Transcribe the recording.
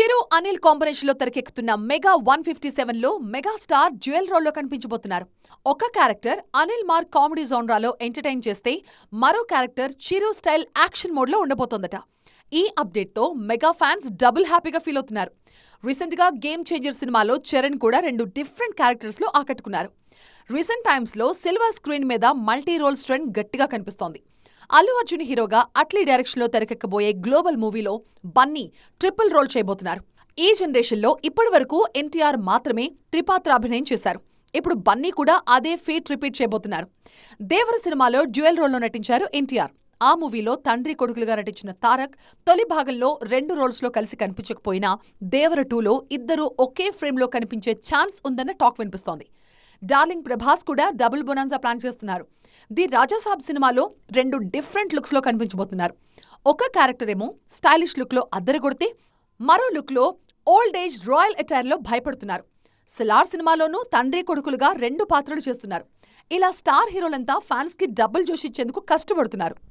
చిరు అనిల్ కాంబినేషన్లో తెరకెక్కుతున్న mega one fifty సెవెన్లో మెగాస్టార్ జ్యువెల్ రోల్లో కనిపించబోతున్నారు. ఒక క్యారెక్టర్ అనిల్ మార్ కామెడీ జోన్రాలో ఎంటర్టైన్ చేస్తే మరో క్యారెక్టర్ చిరు స్టైల్ యాక్షన్ మోడ్లో ఉండబోతోందట. ఈ అప్డేట్తో మెగా ఫ్యాన్స్ డబుల్ హ్యాపీగా ఫీల్ అవుతున్నారు. రీసెంట్గా గేమ్ చేంజర్ సినిమాలో చరణ్ కూడా రెండు డిఫరెంట్ క్యారెక్టర్స్లో ఆకట్టుకున్నారు. రీసెంట్ టైమ్స్లో సిల్వర్ స్క్రీన్ మీద మల్టీ రోల్స్ ట్రెండ్ గట్టిగా కనిపిస్తోంది. అల్లు అర్జున్ హీరోగా అట్లీ డైరెక్షన్లో తెరకెక్కబోయే గ్లోబల్ మూవీలో బన్నీ ట్రిపుల్ రోల్ చేయబోతున్నారు. ఈ జనరేషన్లో ఇప్పటి వరకు ఎన్టీఆర్ మాత్రమే త్రిపాత్రాభినయం చేశారు. ఇప్పుడు బన్నీ కూడా అదే ఫేట్ రిపీట్ చేయబోతున్నారు. దేవర సినిమాలో డ్యూయల్ రోల్లో నటించారు ఎన్టీఆర్. ఆ మూవీలో తండ్రి కొడుకులుగా నటించిన తారక్ తొలి భాగంలో రెండు రోల్స్లో కలిసి కనిపించకపోయినా దేవర టూలో ఇద్దరు ఒకే ఫ్రేమ్లో కనిపించే ఛాన్స్ ఉందన్న టాక్ వినిపిస్తోంది. డార్లింగ్ ప్రభాస్ కూడా డబుల్ బొనాన్సా ప్లాన్ చేస్తున్నారు. ది రాజాసాబ్ సినిమాలో రెండు డిఫరెంట్ లుక్స్లో కనిపించబోతున్నారు. ఒక క్యారెక్టర్ ఏమో స్టైలిష్ లుక్లో అద్దరగొడితే మరో లుక్లో ఓల్డ్ ఏజ్ రాయల్ అటైర్లో భయపడుతున్నారు. సిలార్ సినిమాలోనూ తండ్రి కొడుకులుగా రెండు పాత్రలు చేస్తున్నారు. ఇలా స్టార్ హీరోలంతా ఫ్యాన్స్కి డబ్బులు జోషించేందుకు కష్టపడుతున్నారు.